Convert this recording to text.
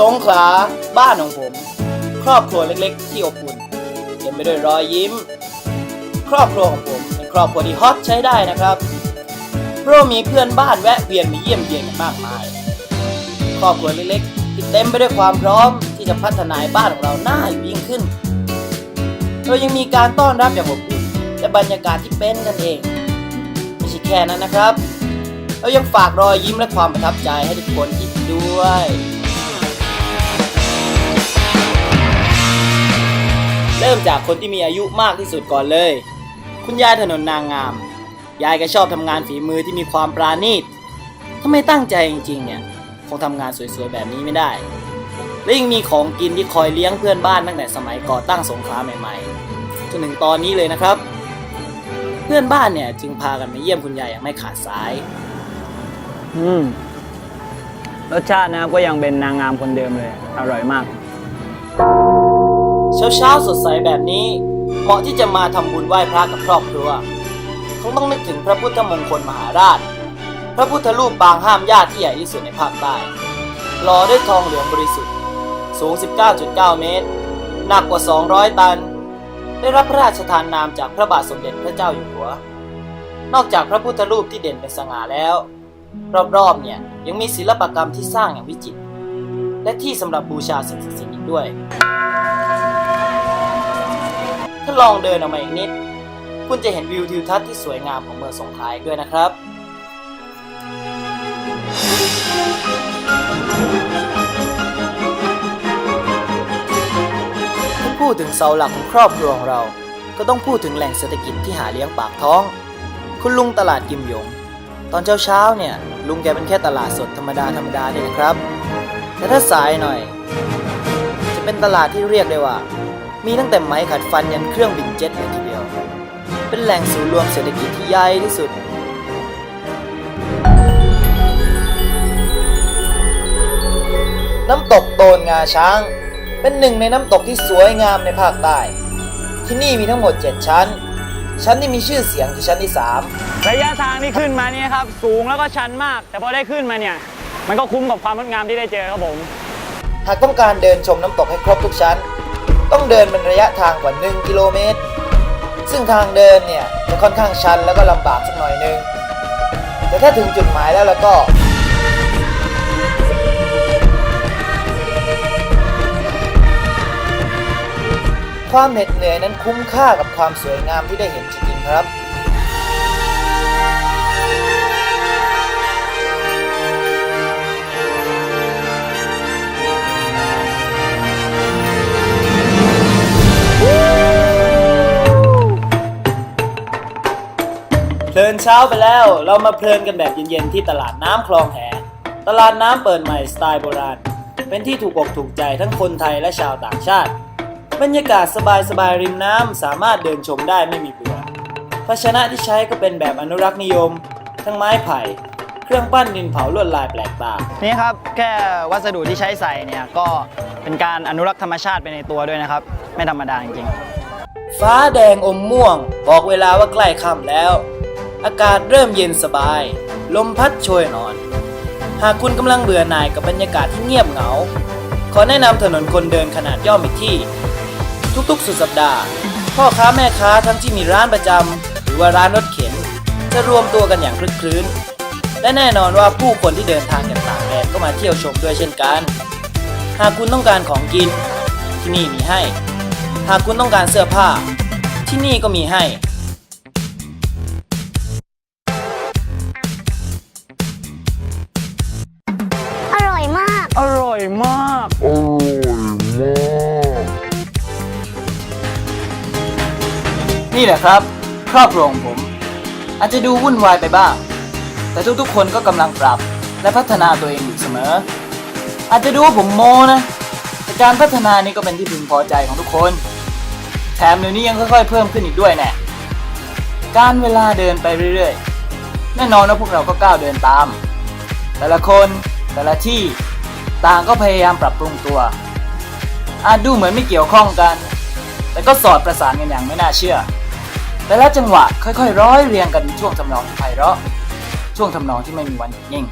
สงขลาบ้านของผม ครอบครัวเล็กๆ ที่อบอุ่นเต็มไปด้วยรอยยิ้ม ครอบครัวของผมเป็นครอบครัวที่ฮอตใช้ได้นะครับ เพราะมีเพื่อนบ้านแวะเวียนมาเยี่ยมเยียนกันมากมาย ครอบครัวเล็กๆ ที่เต็มไปด้วยความพร้อมที่จะพัฒนาบ้านของเราหน้าอยู่ยิ่งขึ้นเรายังมีการต้อนรับอย่างอบอุ่นและบรรยากาศที่เป็นกันเองไม่ใช่แค่นั้นนะครับเรายังฝากรอยยิ้มและความประทับใจให้ทุกคนอีกด้วย เริ่มจากคนที่มีอายุมากที่สุดก่อนเลย คุณยายถนนนางงาม ยายก็ชอบทำงานฝีมือที่มีความปราณีตถ้าไม่ตั้งใจจริงๆเนี่ยคงทำงานสวยๆแบบนี้ไม่ได้ และยังมีของกินที่คอยเลี้ยงเพื่อนบ้านตั้งแต่สมัยก่อตั้งสงขาใหม่ๆจนถึงตอนนี้เลยนะครับ เพื่อนบ้านเนี่ยจึงพากันมาเยี่ยมคุณยายอย่างไม่ขาดสาย อืมรสชาตินะครับก็ยังเป็นนางงามคนเดิมเลย อร่อยมาก เช้าๆสดใสแบบนี้ เหมาะที่จะมาทำบุญไหว้พระกับครอบครัวคงต้องนึกถึงพระพุทธมงคลมหาราช พระพุทธรูปปางห้ามญาติที่ใหญ่ที่สุดในภาคใต้หล่อด้วยทองเหลืองบริสุทธิ์ สูง 19.9 เมตร หนักกว่า 200 ตัน ได้รับพระราชทานนามจากพระบาทสมเด็จพระเจ้าอยู่หัว นอกจากพระพุทธรูปที่เด่นเป็นสง่าแล้ว รอบๆเนี่ยยังมีศิลปกรรมที่สร้างอย่างวิจิตรและที่สำหรับบูชาสิ่งศักดิ์สิทธิ์อีกด้วยาลองเดินออกมาอีกนิด คุณจะเห็นวิวทิวทัศน์ที่สวยงามของเมืองสงขลาด้วยนะครับ พูดถึงเสาหลักของครอบครัวของเรา ก็ต้องพูดถึงแหล่งเศรษฐกิจที่หาเลี้ยงปากท้อง คุณลุงตลาดกิมหยง ตอนเช้าๆเนี่ย ลุงแกเป็นแค่ตลาดสดธรรมดาธรรมดาเนี่ยนะครับ แต่ถ้าสายหน่อย จะเป็นตลาดที่เรียกได้ว่า มีตั้งแต่ไม้ขัดฟันยันเครื่องบินเจ็ตเลยทีเดียว เป็นแหล่งศูนย์รวมเศรษฐกิจที่ใหญ่ที่สุด น้ำตกโตนงาช้าง เป็นหนึ่งในน้ำตกที่สวยงามในภาคใต้ ที่นี่มีทั้งหมด 7 ชั้น ชั้นที่มีชื่อเสียงคือชั้นที่ 3 ระยะทางที่ขึ้นมาเนี่ยครับ สูงแล้วก็ชันมาก แต่พอได้ขึ้นมาเนี่ย มันก็คุ้มกับความงดงามที่ได้เจอครับผม หากต้องการเดินชมน้ำตกให้ครบทุกชั้น ต้องเดินเป็นระยะทางกว่า 1 กิโลเมตร ซึ่งทางเดินเนี่ยจะค่อนข้างชันแล้วก็ลำบากสักหน่อยนึง แต่ถ้าถึงจุดหมายแล้วแล้วก็ความเหน็ดเหนื่อยนั้นคุ้มค่ากับความสวยงามที่ได้เห็นจริงๆครับ เพลินเช้าไปแล้ว เรามาเพลินกันแบบเย็นๆที่ตลาดน้ำคลองแหตลาดน้ำเปิดใหม่สไตล์โบราณ เป็นที่ถูกอกถูกใจทั้งคนไทยและชาวต่างชาติ บรรยากาศสบายๆริมน้ำสามารถเดินชมได้ไม่มีเบื่อภาชนะที่ใช้ก็เป็นแบบอนุรักษ์นิยม ทั้งไม้ไผ่ เครื่องปั้นดินเผาลวดลายแปลกตานี่ครับแค่วัสดุที่ใช้ใส่เนี่ยก็เป็นการอนุรักษ์ธรรมชาติไปในตัวด้วยนะครับ ไม่ธรรมดาจริงๆฟ้าแดงอมม่วง บอกเวลาว่าใกล้ค่ำแล้ว อากาศเริ่มเย็นสบาย ลมพัดโชยนอน หากคุณกำลังเบื่อหน่ายกับบรรยากาศที่เงียบเหงา ขอแนะนำถนนคนเดินขนาดย่อมอีกที่ ทุกๆ สุดสัปดาห์ พ่อค้าแม่ค้าทั้งที่มีร้านประจำหรือว่าร้านรถเข็น จะรวมตัวกันอย่างคลึกคลื้น และแน่นอนว่าผู้คนที่เดินทางจากต่างแดนก็มาเที่ยวชมด้วยเช่นกัน หากคุณต้องการของกิน ที่นี่มีให้ หากคุณต้องการเสื้อผ้า ที่นี่ก็มีให้ อร่อยมากนี่แหละครับ ครอบครัวของผม อาจจะดูวุ่นวายไปบ้าง แต่ทุกๆคนก็กำลังปรับและพัฒนาตัวเองอยู่เสมอ อาจจะดูว่าผมโมนะแต่การพัฒนานี้ก็เป็นที่พึงพอใจของทุกคน แถมเดี๋ยวนี้ยังค่อยๆเพิ่มขึ้นอีกด้วยแน่การเวลาเดินไปเรื่อยๆ แน่นอนว่าพวกเราก็ก้าวเดินตาม แต่ละคนแต่ละที่ ต่างก็พยายามปรับปรุงตัว อาจดูเหมือนไม่เกี่ยวข้องกัน แต่ก็สอดประสานกันอย่างไม่น่าเชื่อ แต่ละจังหวะค่อยๆ ร้อยเรียงกันเป็นช่วงทำนองที่ไพเราะ ช่วงทำนองที่ไม่มีวันหยุดนิ่ง